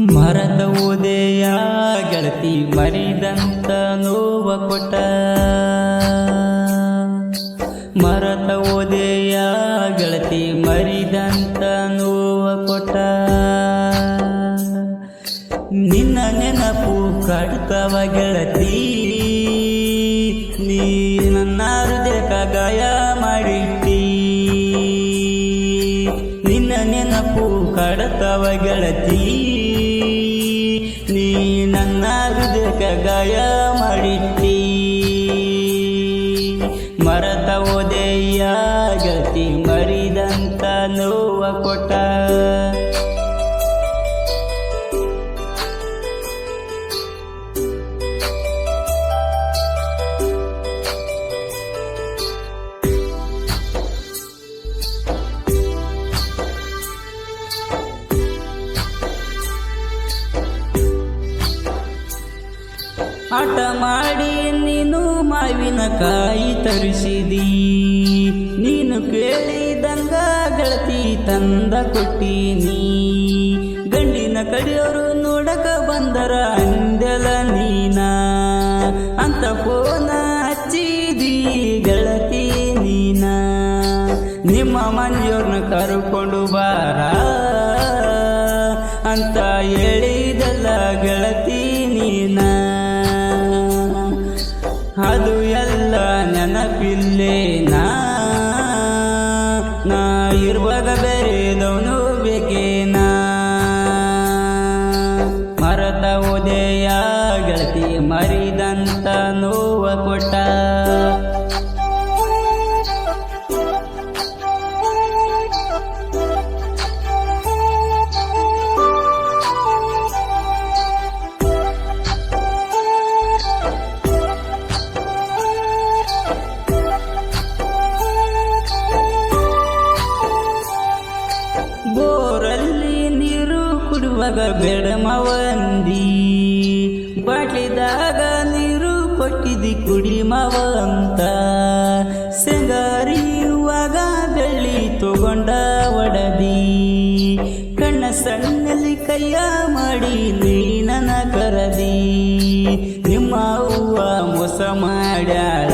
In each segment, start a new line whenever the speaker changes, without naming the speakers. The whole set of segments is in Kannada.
ಮರದ ಉದಯ ಗೆಳತಿ ಮರಿದಂತ ನೋವ ಕೊಟ್ಟ. ಮರದ ಉದಯ ಗೆಳತಿ ಮರಿದಂತ ನೋವ ಕೊಟ್ಟ. ನಿನ್ನ ನೆನಪು ಕಡ್ತವ ಗೆಳತಿ, ನೀ ನನ್ನ ಹೃದಯಕ ಗಾಯ ಮಾಡಿಟ್ಟಿ. ನಿನ್ನ ನೆನಪು ಕಡತವ ಗೆಳತಿ ಹೃದಯಕ ಆಟ ಮಾಡಿ ನೀನು ಮಾವಿನ ಕಾಯಿ ತರಿಸಿದಿ. ನೀನು ಕೇಳಿದಂಗ ಗೆಳತಿ ತಂದ ಕೊಟ್ಟೀನಿ. ಗಂಡಿನ ಕಡೆಯವರು ನೋಡಕ ಬಂದರ ಅಂದೆಲ ನೀನ. ಅಂತ ಫೋನ ಹಚ್ಚಿದಿ ಗೆಳತಿ ನೀನ. ನಿಮ್ಮ ಮನೆಯವ್ರನ್ನ ಕರ್ಕೊಂಡು ಬಾರ. ಅಂತ ಹೇಳಿದಲ್ಲ ಗೆಳತಿ ನೀನ. know ಕುಡುವಾಗ ಬೇಡ ಮಾವಂದಿ. ಬಾಟ್ಲಿದಾಗ ನೀರು ಕೊಟ್ಟಿದಿ ಕುಡಿ ಮಾವ ಅಂತ ಶೃಂಗಾರಿಯುವಾಗ ಬೆಳ್ಳಿ ತಗೊಂಡ ಒಡದಿ. ಕಣ್ಣ ಸಣ್ಣಲ್ಲಿ ಕೈಯ ಮಾಡಿ ನೀನನ ಕರದಿ. ನಿಮ್ಮ ಹೂವ ಮೋಸ ಮಾಡ್ಯಾಳ.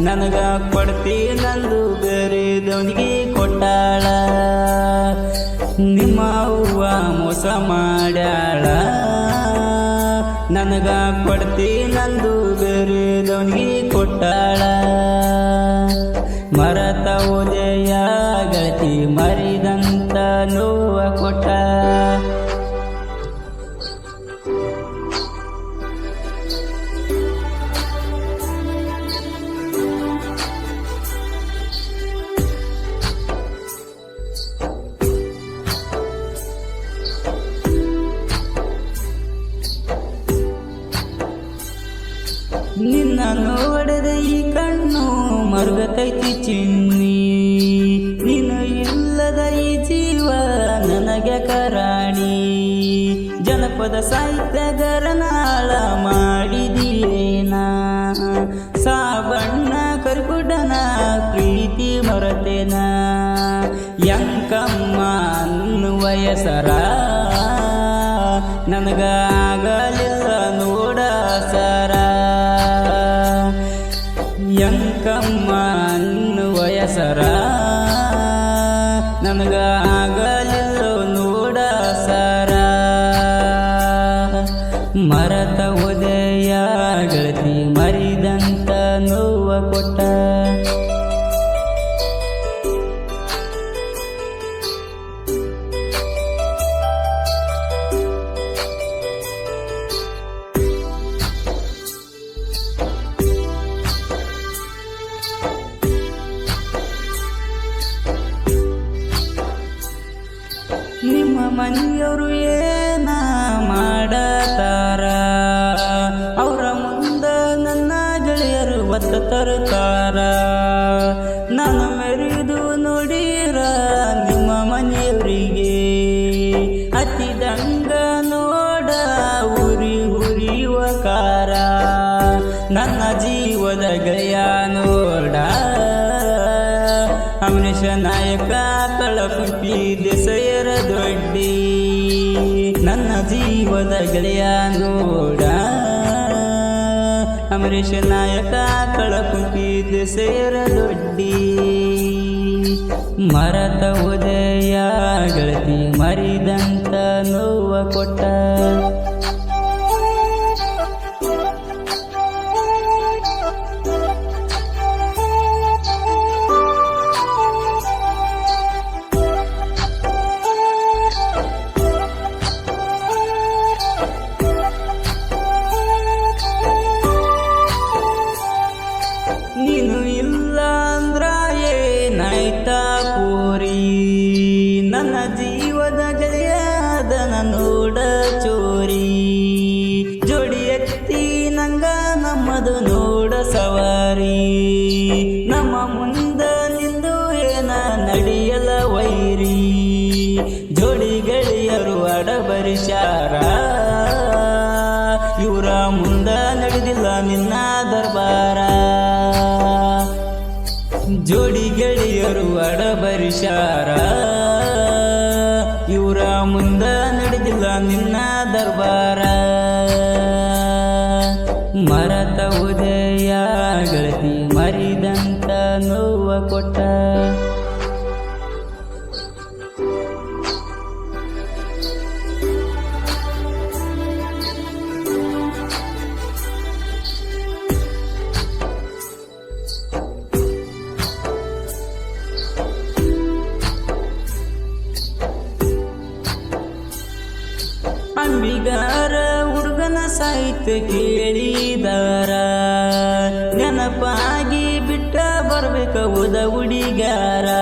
ನನಗ ಕೊಡ್ತಿ ನಂದು ಬೇರೆದವನಿಗೆ ಕೊಟ್ಟಾಳ. ನಿಮ್ಮ ಅವ್ವ ಮೋಸ ಮಾಡ್ಯಾಳ. ನನಗ ಕೊಡ್ತಿ ನಂದು ಬೇರೆದವನಿಗೆ ಕೊಟ್ಟಾಳ. ಮರತ ಉದಯ ಗತಿ ಮರಿದಂತ ನೋವ ಕೊಟ್ಟ. ಮರುಗತೈತಿ ಚಿನ್ನಿ. ನೀನು ಇಲ್ಲದ ಈ ಜೀವ ನನಗೆ ಕರಾಣಿ. ಜನಪದ ಸಾಹಿತ್ಯಗಾರನಾಳ ಮಾಡಿದೀನ ಸಾಬಣ್ಣ ಕರಿಗುಡ್ಡನ ಪ್ರೀತಿ ಮರತೇನ? ಯಂಕಮ್ಮ ವಯಸರ ನನಗಾಗಲಿಲ್ಲ ನೋಡ ಸರ? ಯಂಕಮ್ಮ ಅನ್ನುವ ಹೆಸರ ನನಗಾಗಲಿಲ್ಲ ನೋಡ ಸರ. ಮರತ ಉದಯ ಗೆಳತಿ ಮರಿದಂತ ನೋವ ಕೊಟ್ಟ. ಮನೆಯವರು ಏನ ಮಾಡತಾರ? ಅವರ ಮುಂದ ನನ್ನ ಗೆಳೆಯರು ಒತ್ತ ತರುತ್ತಾರ? ನಾನು ಮೆರಿದು ನೋಡಿರ ನಿಮ್ಮ ಮನೆಯವರಿಗೆ ಹತ್ತಿದಂಗ ನೋಡ ಉರಿ ಉರಿಯುವ ಕಾರ. ನನ್ನ ಜೀವದ ಗೆಳೆಯ ನೋಡ ಅಮರೇಶ ನಾಯಕ ಕಳಕುಂಪಿ ದೇಸೆಯರ ದೊಡ್ಡಿ. ನನ್ನ ಜೀವದ ಗೆಳೆಯ ನೋಡ. ಅಮರೇಶ ನಾಯಕ ಕಳಕುಂಪಿ ಸೇರ ದೊಡ್ಡಿ ಮರತ ಉದಯ ಗೆಳತಿ ಮರಿದಂತ ನೋವ ಕೊಟ್ಟ. ಸವಾರಿ. ನಮ್ಮ ಮುಂದ ನಿಂದು ಏನ ನಡೆಯಲ ವೈರಿ. ಜೋಡಿ ಗೆಳೆಯರು ಅಡಬರಿಸಾರ ಇವರ ಮುಂದ ನಡೆದಿಲ್ಲ ನಿನ್ನ ದರ್ಬಾರ. ಜೋಡಿ ಗೆಳೆಯರು ಅಡಬರಿಸಾರ ಇವರ ಮುಂದ ನಡೆದಿಲ್ಲ ನಿನ್ನ ದರ್ಬಾರ. ಮರತ ಉದಯ ನೋವ ಕೊಟ್ಟ ಅಂಬಿಗಾರ ಹುಡುಗನ ಸಾಹಿತ್ಯ ಕೇಳಿದಾರ ನೆನಪಾಗಿ ಕೌದ ಉಡಿಗಾರಾ